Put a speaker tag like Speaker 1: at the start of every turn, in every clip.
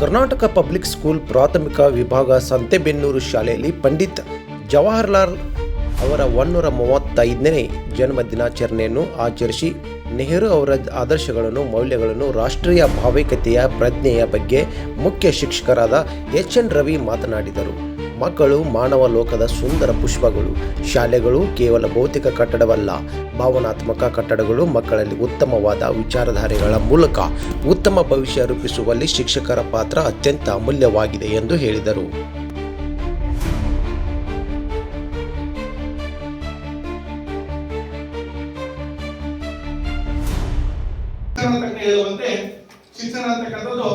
Speaker 1: Karnataka public school ಪ್ರಾಥಮಿಕ ವಿಭಾಗ ಸಂತೆಬೆನ್ನೂರು ಶಾಲೆಯಲ್ಲಿ ಪಂಡಿತ್ ಜವಾಹರ್ಲಾಲ್ ಅವರ ಒನ್ನೂರ ಮೂವತ್ತೈದನೇ ಜನ್ಮ ದಿನಾಚರಣೆಯನ್ನು ಆಚರಿಸಿ ನೆಹರು ಅವರ ಆದರ್ಶಗಳನ್ನು, ಮೌಲ್ಯಗಳನ್ನು, ರಾಷ್ಟ್ರೀಯ ಭಾವೈಕ್ಯತೆಯ ಪ್ರಜ್ಞೆಯ ಬಗ್ಗೆ ಮುಖ್ಯ ಶಿಕ್ಷಕರಾದ ಎಚ್ ಎನ್ ರವಿ ಮಾತನಾಡಿದರು. ಮಕ್ಕಳು ಮಾನವ ಲೋಕದ ಸುಂದರ ಪುಷ್ಪಗಳು, ಶಾಲೆಗಳು ಕೇವಲ ಭೌತಿಕ ಕಟ್ಟಡವಲ್ಲ, ಭಾವನಾತ್ಮಕ ಕಟ್ಟಡಗಳು ಮಕ್ಕಳಲ್ಲಿ ಉತ್ತಮವಾದ ವಿಚಾರಧಾರೆಗಳ ಮೂಲಕ ಉತ್ತಮ ಭವಿಷ್ಯ ರೂಪಿಸುವಲ್ಲಿ ಶಿಕ್ಷಕರ ಪಾತ್ರ ಅತ್ಯಂತ ಅಮೂಲ್ಯವಾಗಿದೆ ಎಂದು ಹೇಳಿದರು.
Speaker 2: ಶಿಕ್ಷಣ ಅಂತಕ್ಕಂಥದ್ದು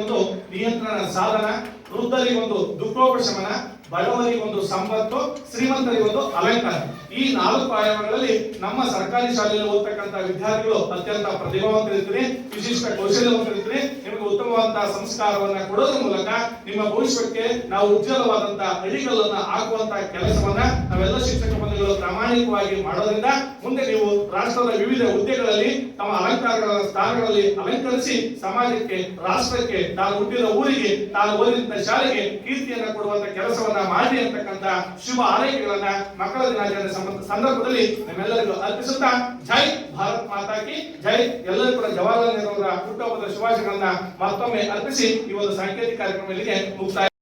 Speaker 2: ಒಂದು ನಿಯಂತ್ರಣ ಸಾಧನ ವೃದ್ಧರಿಗೊಂದು ದುಃಖೋಪಶಮನ, ಬಡವರಿಗೆ ಒಂದು ಸಂಪತ್ತು, ಶ್ರೀಮಂತರಿಗೆ ಒಂದು ಅಲಂಕಾರ. ಈ ನಾಲ್ಕು ಆಯಾಮಗಳಲ್ಲಿ ನಮ್ಮ ಸರ್ಕಾರಿ ಶಾಲೆಯಲ್ಲಿ ಓದ್ತಕ್ಕಂಥ ವಿದ್ಯಾರ್ಥಿಗಳು ಅತ್ಯಂತ ಪ್ರತಿಭಾವಂತರಿರ್ತೀರಿ, ವಿಶಿಷ್ಟ ಕೌಶಲ್ಯವಂತರಿರ್ತೀರಿ. ನಿಮಗೆ ಉತ್ತಮವಾದಂತಹ ಸಂಸ್ಕಾರವನ್ನ ಕೊಡೋದ್ರ ಮೂಲಕ ನಿಮ್ಮ ಭವಿಷ್ಯಕ್ಕೆ ನಾವು ಉಜ್ವಲವಾದಂತಹ ಅಡಿಗಳನ್ನ ಹಾಕುವಂತಹ ಕೆಲಸವನ್ನ ನಾವೆಲ್ಲ ಶಿಕ್ಷಕ ಪ್ರಾಮಾಣಿಕವಾಗಿ ಮಾಡೋದ್ರಿಂದ ಮುಂದೆ ನೀವು ರಾಷ್ಟ್ರದ ವಿವಿಧ ಹುದ್ದೆಗಳಲ್ಲಿ ತಮ್ಮ ಅಲಂಕಾರಗಳ ಸ್ಥಾನಗಳಲ್ಲಿ ಅಲಂಕರಿಸಿ ಸಮಾಜಕ್ಕೆ, ರಾಷ್ಟ್ರಕ್ಕೆ ತಾನು ಹುಟ್ಟಿದ ಊರಿಗೆ ತಾನು ಓದಿದಂತ ಶಾಲೆಗೆ ಕೀರ್ತಿಯನ್ನ ಕೊಡುವಂತ ಕೆಲಸವನ್ನ ಮಾಡಿ ಅಂತಕ್ಕಂತ ಶುಭ ಆರೈಕೆಗಳನ್ನ ಮಕ್ಕಳ ದಿನಾಚರಣೆ ಸಂದರ್ಭದಲ್ಲಿ ನಿಮ್ಮೆಲ್ಲರಿಗೂ ಅರ್ಪಿಸುತ್ತಾ ಜೈ ಭಾರತ್ ಮಾತಾ ಕಿ ಜೈ. ಎಲ್ಲರೂ ಕೂಡ ಜವಾಹರ್ಲಾಲ್ ನೆಹರು ಅವರ ಹುಟ್ಟುಹಬ್ಬದ ಶುಭಾಶಯಗಳನ್ನ ಮತ್ತೊಮ್ಮೆ ಅರ್ಪಿಸಿ ಈ ಒಂದು ಸಾಂಕೇತಿಕ ಕಾರ್ಯಕ್ರಮ ಇಲ್ಲಿಗೆ ಮುಕ್ತಾಯ